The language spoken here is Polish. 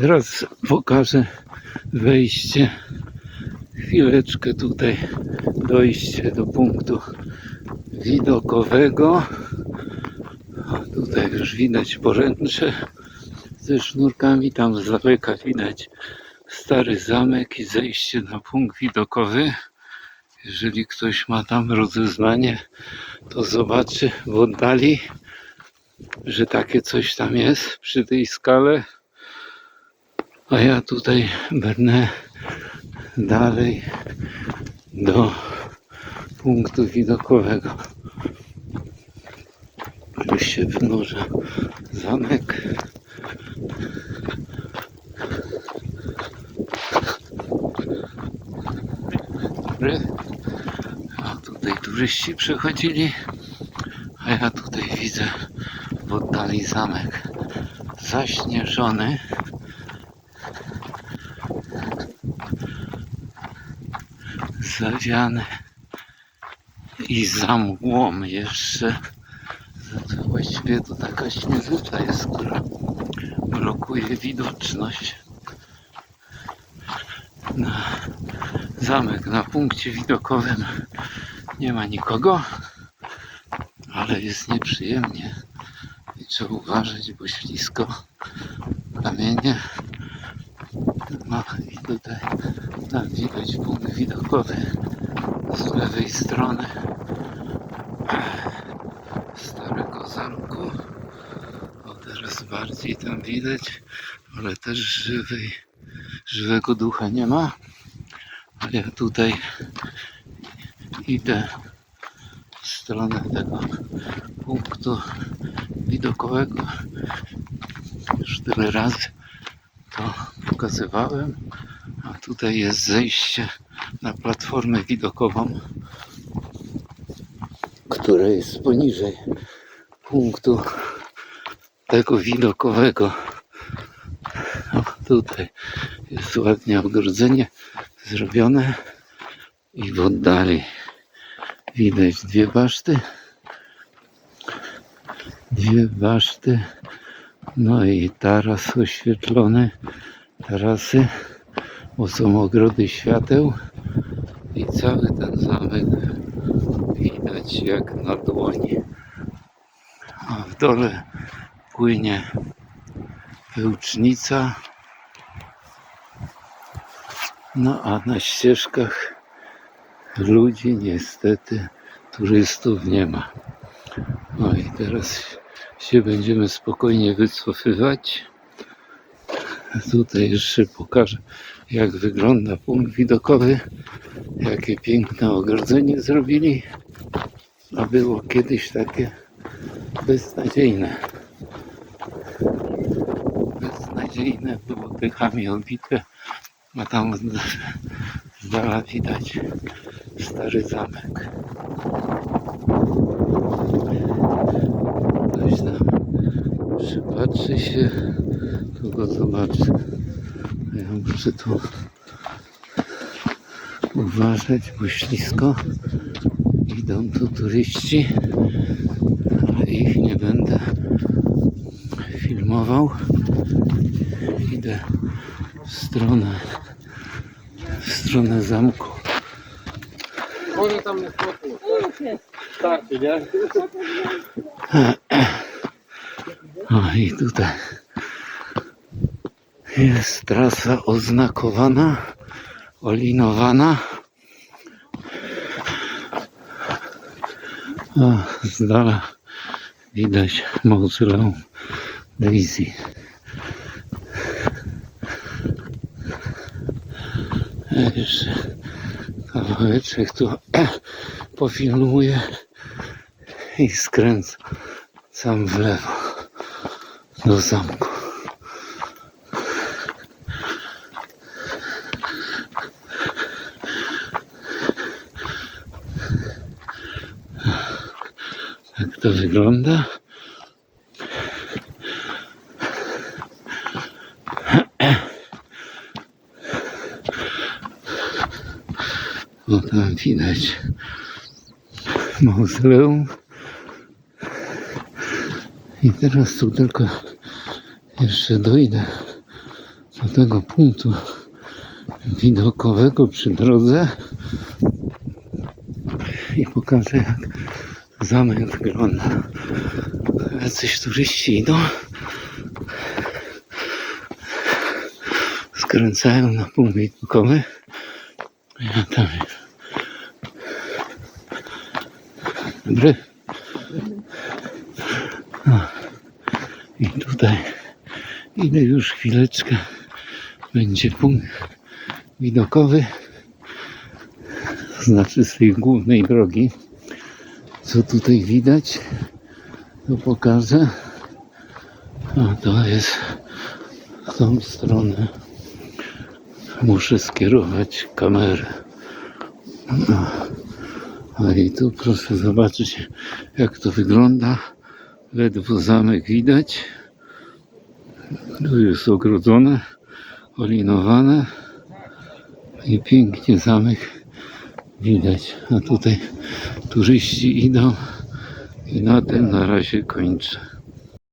Teraz pokażę wejście. Chwileczkę tutaj dojście do punktu widokowego. Tutaj już widać poręcze ze sznurkami. Tam z daleka widać stary zamek i zejście na punkt widokowy. Jeżeli ktoś ma tam rozeznanie, to zobaczy w oddali, że takie coś tam jest przy tej skale. A ja tutaj brnę dalej do punktu widokowego. Już się wynurza zamek. A tutaj turyści przechodzili, a ja tutaj widzę w oddali zamek zaśnieżony. Zawiany i za mgłą jeszcze. To Właściwie to taka śnieżyca jest, która blokuje widoczność. Na zamek na punkcie widokowym nie ma nikogo, ale jest nieprzyjemnie i trzeba uważać, bo ślisko kamienie. No tutaj tam widać punkt widokowy z lewej strony starego zamku. O teraz bardziej tam widać, ale też żywej, żywego ducha nie ma. A ja tutaj idę w stronę tego punktu widokowego. Już tyle razy to pokazywałem. A tutaj jest zejście na platformę widokową, która jest poniżej punktu tego widokowego. O, tutaj jest ładnie ogrodzenie zrobione i w oddali widać dwie baszty. Dwie baszty. No i taras oświetlony. Tarasy, bo są ogrody świateł i cały ten zamek widać jak na dłoni. A w dole płynie Pełcznica. No a na ścieżkach ludzi niestety turystów nie ma. No i teraz się będziemy spokojnie wycofywać. Tutaj jeszcze pokażę jak wygląda punkt widokowy. Jakie piękne ogrodzenie zrobili. A było kiedyś takie beznadziejne. Beznadziejne było dychami obite. A tam z dala widać stary zamek. Ktoś tam przypatrzy się, to go zobaczy. Ja muszę tu uważać, bo ślisko. Idą tu turyści, ale ich nie będę filmował. Idę w stronę, w stronę zamku. Może tam nie spokój. Starczy, nie? O i tutaj jest trasa oznakowana, olinowana. O, z dala widać mauzoleum Daisy. Ja Jeszcze kawałeczek tu pofilmuję i skręcam sam w lewo do zamku. Jak to wygląda? O tam widać mauzoleum. I teraz tu tylko jeszcze dojdę do tego punktu widokowego przy drodze i pokażę jak zamek wygląda. Jacyś turyści idą. Skręcają na punkt widokowy. Ja tam Dobry. O. I tutaj idę już chwileczkę. Będzie punkt widokowy. Znaczy z tej głównej drogi. Co tutaj widać? To pokażę. A to jest w tą stronę. Muszę skierować kamerę. No. A i tu proszę zobaczyć jak to wygląda. Ledwo zamek widać. Tu jest ogrodzone, olinowane i pięknie zamek widać. A tutaj turyści idą i na tym na razie kończę.